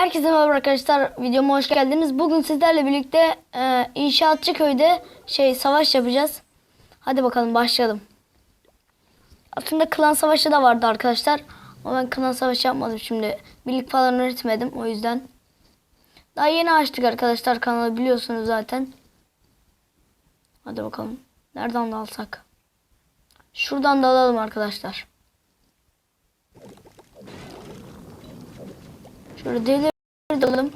Herkese merhaba arkadaşlar. Videoma hoş geldiniz. Bugün sizlerle birlikte e, İnşaatçı Köy'de şey savaş yapacağız. Hadi bakalım başlayalım. Aslında klan savaşı da vardı arkadaşlar. Ama ben klan savaşı yapmadım şimdi. Birlik falan öğretmedim o yüzden. Daha yeni açtık arkadaşlar kanalı biliyorsunuz zaten. Hadi bakalım. Nereden de alsak? Şuradan da alalım arkadaşlar. Şöyle delir alalım.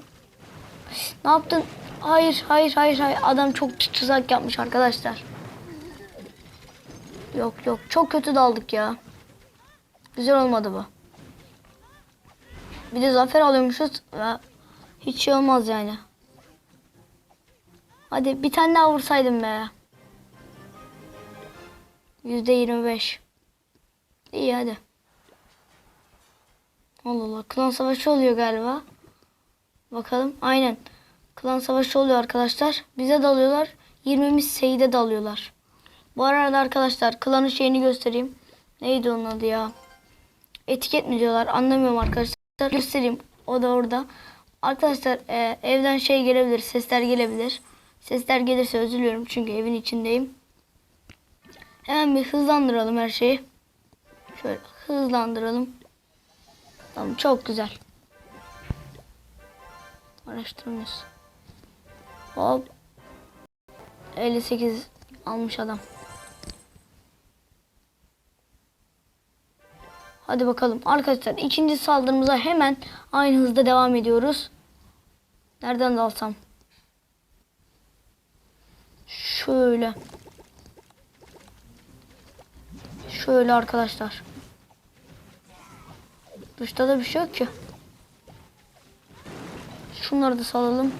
Ne yaptın? Hayır, hayır, hayır, hayır. Adam çok tuzak yapmış arkadaşlar. Yok yok. Çok kötü daldık ya. Güzel olmadı bu. Bir de zafer alıyormuşuz. Ya, hiç şey olmaz yani. Hadi bir tane daha vursaydım be. Yüzde yirmi beş. İyi hadi. Allah Allah. Klan savaşı oluyor galiba. Bakalım. Aynen. Klan savaşı oluyor arkadaşlar. Bize dalıyorlar. 20'miz Seyit'e dalıyorlar. Bu arada arkadaşlar klanın şeyini göstereyim. Neydi onun adı ya? Etiket mi diyorlar? Anlamıyorum arkadaşlar. Göstereyim. O da orada. Arkadaşlar e, evden şey gelebilir. Sesler gelebilir. Sesler gelirse özür. Çünkü evin içindeyim. Hemen bir hızlandıralım her şeyi. Şöyle hızlandıralım. Tamam çok güzel. Araştırmıyoruz. Hop. 58 almış adam. Hadi bakalım. Arkadaşlar ikinci saldırımıza hemen aynı hızda devam ediyoruz. Nereden dalsam? Şöyle. Şöyle arkadaşlar. Dışta da bir şey yok ki. Şunları da salalım.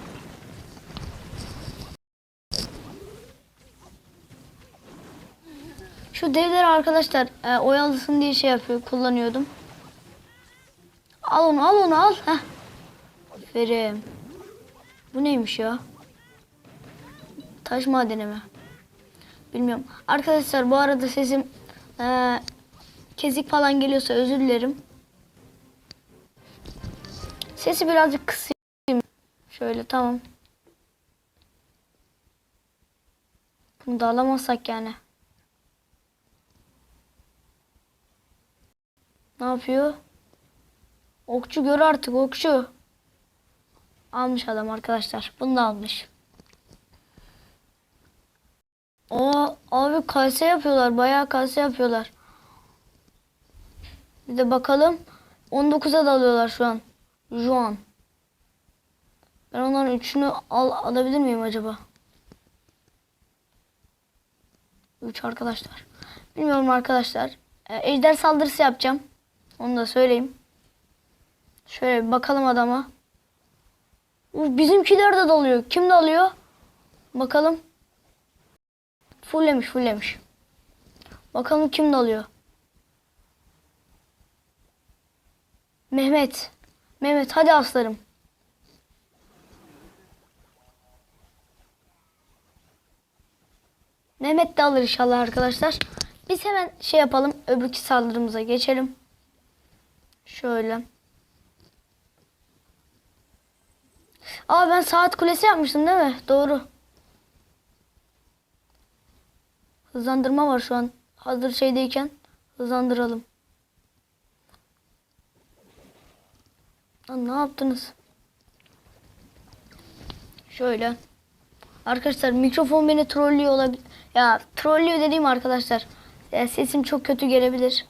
Şu devleri arkadaşlar e, oyalısın diye şey yapıyor, kullanıyordum. Al onu, al onu, al. Heh. Aferin. Bu neymiş ya? Taş madeni mi? Bilmiyorum. Arkadaşlar bu arada sesim e, kesik falan geliyorsa özür dilerim. Sesi birazcık kısayım. Şöyle tamam. Bunu da alamazsak yani. Ne yapıyor? Okçu gör artık okçu. Almış adam arkadaşlar. Bunu da almış. O abi kase yapıyorlar. Bayağı kase yapıyorlar. Bir de bakalım. 19'a dalıyorlar şu an. Şu an. Ben onların üçünü al, alabilir miyim acaba? Üç arkadaşlar. Bilmiyorum arkadaşlar. Ee, ejder saldırısı yapacağım. Onu da söyleyeyim. Şöyle bir bakalım adama. Bizimkiler de dalıyor. Kim dalıyor? Bakalım. Fullemiş fullemiş. Bakalım kim dalıyor? Mehmet. Mehmet hadi aslarım. Mehmet de alır inşallah arkadaşlar. Biz hemen şey yapalım. Öbürki saldırımıza geçelim. Şöyle. Aa ben saat kulesi yapmıştım değil mi? Doğru. Hızlandırma var şu an. Hazır şeydeyken hızlandıralım. Lan ne yaptınız? Şöyle. Arkadaşlar mikrofon beni trollüyor olabilir. Ya trollüyor dediğim arkadaşlar. Ya, sesim çok kötü gelebilir.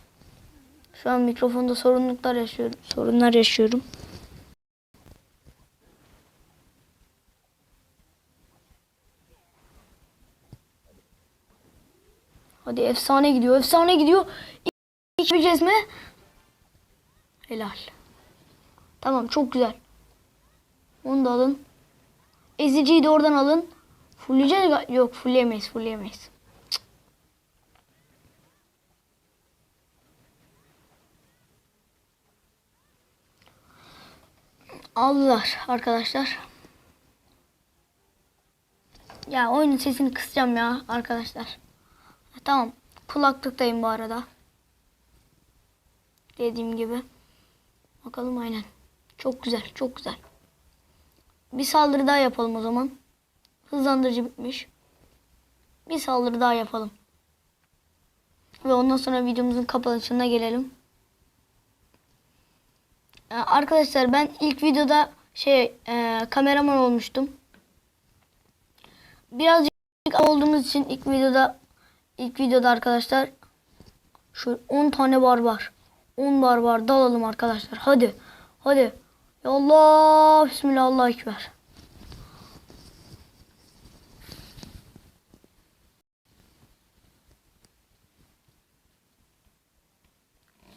Şu an mikrofonda sorunluklar yaşıyorum. Sorunlar yaşıyorum. Hadi efsane gidiyor. Efsane gidiyor. Bir mi? Helal. Tamam çok güzel. Onu da alın. Eziciyi de oradan alın. Fulleyeceğiz Yok fullleyemeyiz. Fullleyemeyiz. Cık. Aldılar arkadaşlar. Ya oyunun sesini kısacağım ya arkadaşlar. Tamam. Kulaklıktayım bu arada. Dediğim gibi. Bakalım aynen. Çok güzel, çok güzel. Bir saldırı daha yapalım o zaman. Hızlandırıcı bitmiş. Bir saldırı daha yapalım. Ve ondan sonra videomuzun kapanışına gelelim. Ee, Arkadaşlar ben ilk videoda şey e, kameraman olmuştum. Birazcık olduğumuz için ilk videoda ilk videoda arkadaşlar şu 10 tane barbar. 10 barbar dalalım arkadaşlar. Hadi. Hadi. Ya Allah. Bismillah. Allah ekber.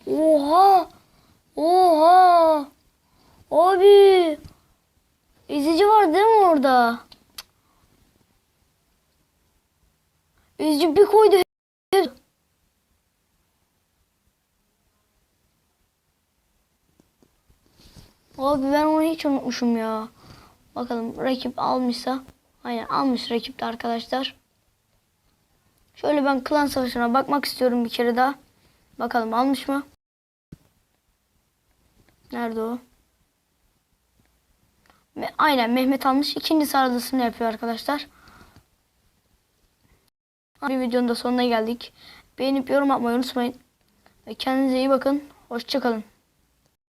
Oha. Oha. Abi. Ezici var değil mi orada? Ezici bir koydu. Abi ben onu hiç unutmuşum ya. Bakalım rakip almışsa. Aynen almış rakip de arkadaşlar. Şöyle ben klan savaşına bakmak istiyorum bir kere daha. Bakalım almış mı? Nerede o? Aynen Mehmet almış. İkinci sıralısını yapıyor arkadaşlar. Bir videonun da sonuna geldik. Beğenip yorum atmayı unutmayın. Kendinize iyi bakın. Hoşçakalın.